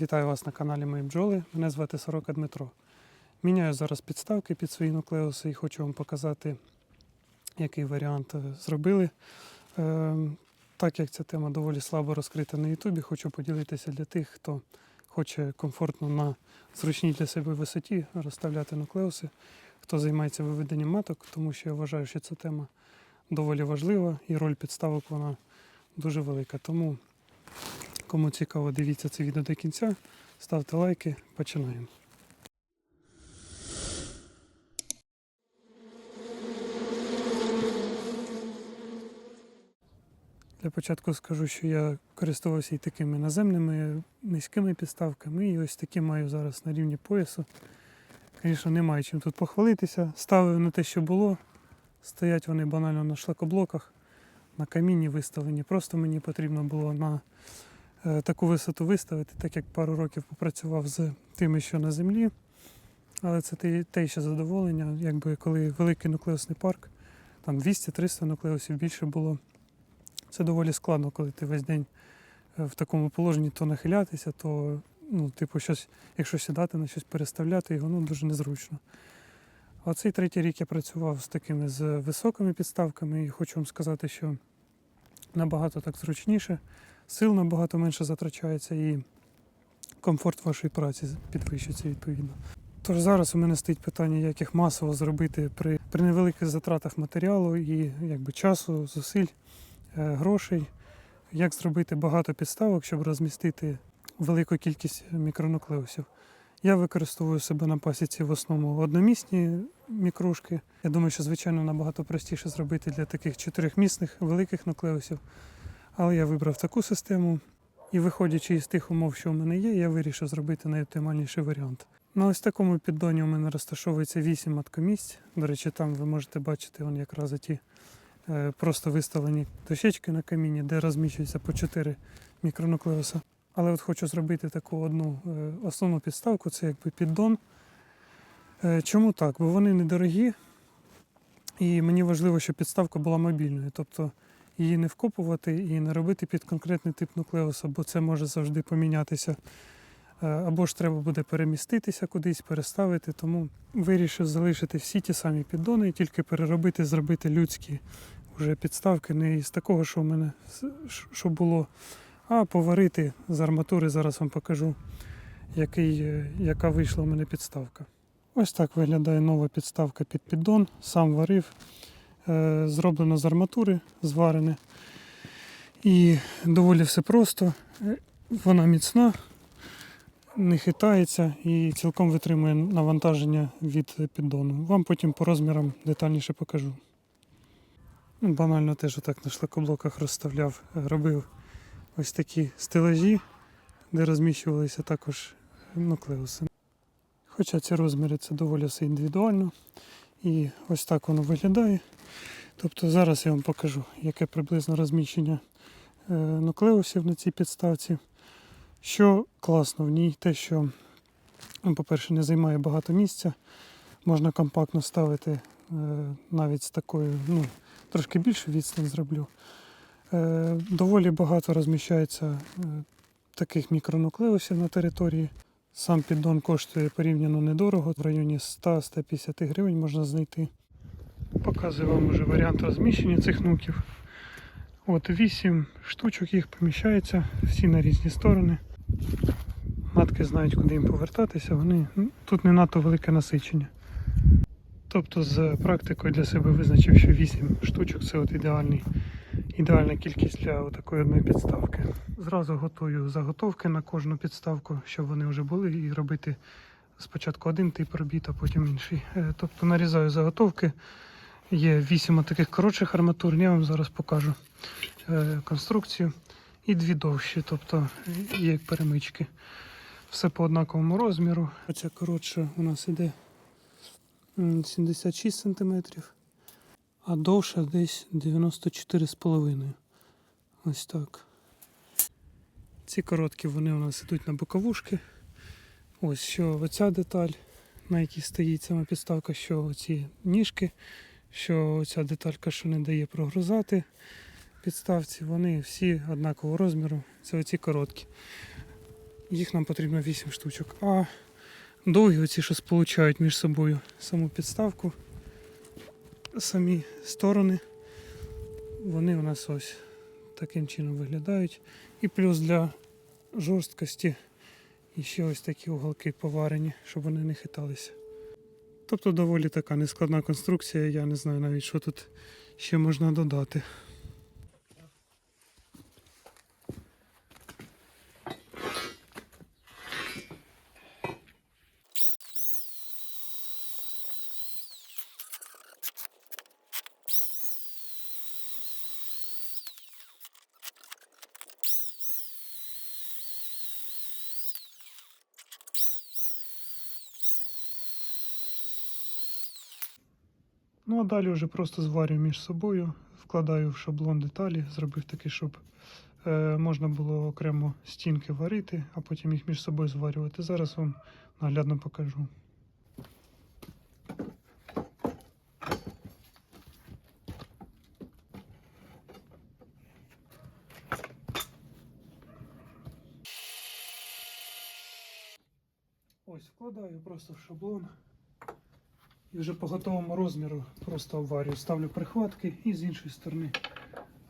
Вітаю вас на каналі Мої бджоли. Мене звати Сорока Дмитро. Міняю зараз підставки під свої нуклеуси і хочу вам показати, який варіант е, зробили. Е, Так як ця тема доволі слабо розкрита на Ютубі, хочу поділитися для тих, хто хоче комфортно на зручній для себе висоті розставляти нуклеуси, хто займається виведенням маток, тому що я вважаю, що ця тема доволі важлива і роль підставок вона дуже велика. Тому Кому цікаво, дивіться це відео до кінця. Ставте лайки, починаємо. Для початку скажу, що я користувався і такими наземними низькими підставками, і ось такі маю зараз на рівні поясу. Звісно, немає чим тут похвалитися. Ставив на те, що було. Стоять вони банально на шлакоблоках, на камінні виставлені. Просто мені потрібно було на таку висоту виставити, так як пару років попрацював з тими, що на землі. Але це те, ще задоволення, якби коли великий нуклеусний парк, там 200-300 нуклеусів більше було. Це доволі складно, коли ти весь день е, в такому положенні то нахилятися, то, ну, типу, щось, якщо сідати на щось переставляти, його ну, дуже незручно. А цей третій рік я працював з такими з високими підставками, і хочу вам сказати, що набагато так зручніше сил набагато менше затрачається і комфорт вашої праці підвищується відповідно. Тож зараз у мене стоїть питання, як їх масово зробити при, при невеликих затратах матеріалу і якби, часу, зусиль, е, грошей. Як зробити багато підставок, щоб розмістити велику кількість мікронуклеусів. Я використовую себе на пасіці в основному одномісні мікрушки. Я думаю, що звичайно набагато простіше зробити для таких чотирьохмісних великих нуклеусів. Але я вибрав таку систему, і виходячи із тих умов, що у мене є, я вирішив зробити найоптимальніший варіант. На ось такому піддоні у мене розташовується 8 маткомісць. До речі, там ви можете бачити вон якраз ті е, просто виставлені дощечки на каміні, де розміщується по 4 мікронуклеуса. Але от хочу зробити таку одну е, основну підставку, це якби піддон. Е, Чому так? Бо вони недорогі, і мені важливо, щоб підставка була мобільною. Тобто її не вкопувати і не робити під конкретний тип нуклеуса, бо це може завжди помінятися. Е, Або ж треба буде переміститися кудись, переставити. Тому вирішив залишити всі ті самі піддони, тільки переробити, зробити людські вже підставки, не із такого, що в мене що було, а поварити з арматури. Зараз вам покажу, який, е, яка вийшла у мене підставка. Ось так виглядає нова підставка під піддон. Сам варив. Е, Зроблено з арматури, зварене. І доволі все просто. Е, Вона міцна, не хитається і цілком витримує навантаження від піддону. Вам потім по розмірам детальніше покажу. Ну, Банально теж отак на шлакоблоках розставляв, робив ось такі стелажі, де розміщувалися також нуклеуси. Хоча ці розміри це доволі все індивідуально. І ось так воно виглядає. Тобто зараз я вам покажу, яке приблизно розміщення е, нуклеусів на цій підставці. Що класно в ній, те, що, ну, по-перше, не займає багато місця. Можна компактно ставити е, навіть з такою, ну, трошки більше відстань зроблю. Е, доволі багато розміщається е, таких мікронуклеусів на території. Сам піддон коштує порівняно недорого, в районі 100-150 гривень можна знайти. Показую вам вже варіант розміщення цих нуків. От 8 штучок їх поміщається, всі на різні сторони. Матки знають, куди їм повертатися, вони ну, тут не надто велике насичення. Тобто з практикою для себе визначив, що 8 штучок це от ідеальний, ідеальна кількість для такої одної підставки. Зразу готую заготовки на кожну підставку, щоб вони вже були, і робити спочатку один тип робіт, а потім інший. Е, Тобто нарізаю заготовки. Є 8 таких коротших арматур, я вам зараз покажу е, конструкцію. І дві довші, тобто як перемички. Все по однаковому розміру. Оця коротша у нас іде 76 см, а довша десь 94,5 Ось так. Ці короткі вони у нас йдуть на боковушки. Ось що оця деталь, на якій стоїть сама підставка, що оці ніжки, що ця деталька, що не дає прогрузати підставці, вони всі однакового розміру. Це оці короткі. Їх нам потрібно 8 штучок. А довгі оці, що сполучають між собою саму підставку, самі сторони, вони у нас ось таким чином виглядають. І плюс для жорсткості і ще ось такі уголки поварені, щоб вони не хиталися. Тобто доволі така нескладна конструкція, я не знаю навіть, що тут ще можна додати. Ну а далі вже просто зварю між собою, вкладаю в шаблон деталі, зробив такий, щоб е, можна було окремо стінки варити, а потім їх між собою зварювати. Зараз вам наглядно покажу. Ось вкладаю просто в шаблон. І вже по готовому розміру просто обварюю. Ставлю прихватки і з іншої сторони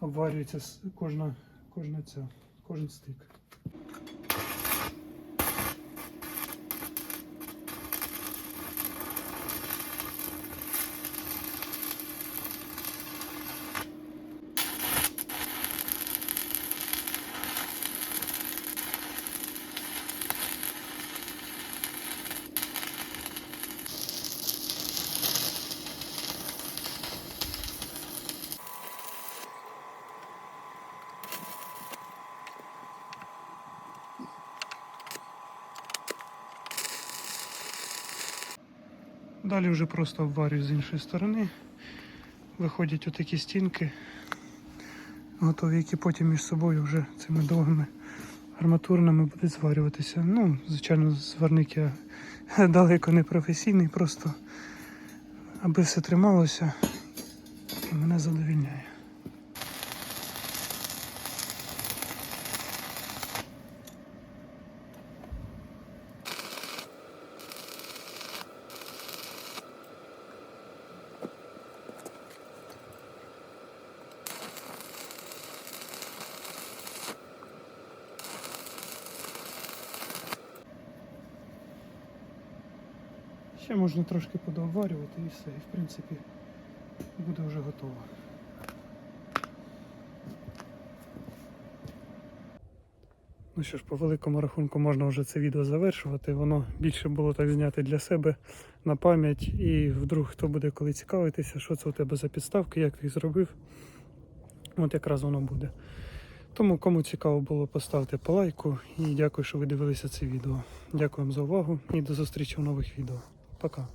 обварюється кожна, кожна ця, кожен стик. Далі вже просто обварюю з іншої сторони. Виходять отакі стінки, готові, які потім між собою вже цими довгими арматурними будуть зварюватися. Ну, звичайно, зварник я далеко не професійний, просто аби все трималося і мене задовільняє. Ще можна трошки подоварювати і все, і в принципі буде вже готово. Ну що ж, по великому рахунку можна вже це відео завершувати. Воно більше було так зняти для себе на пам'ять. І вдруг хто буде коли цікавитися, що це у тебе за підставки, як їх зробив. От якраз воно буде. Тому кому цікаво було, поставте по лайку і дякую, що ви дивилися це відео. Дякую вам за увагу і до зустрічі в нових відео. Пока.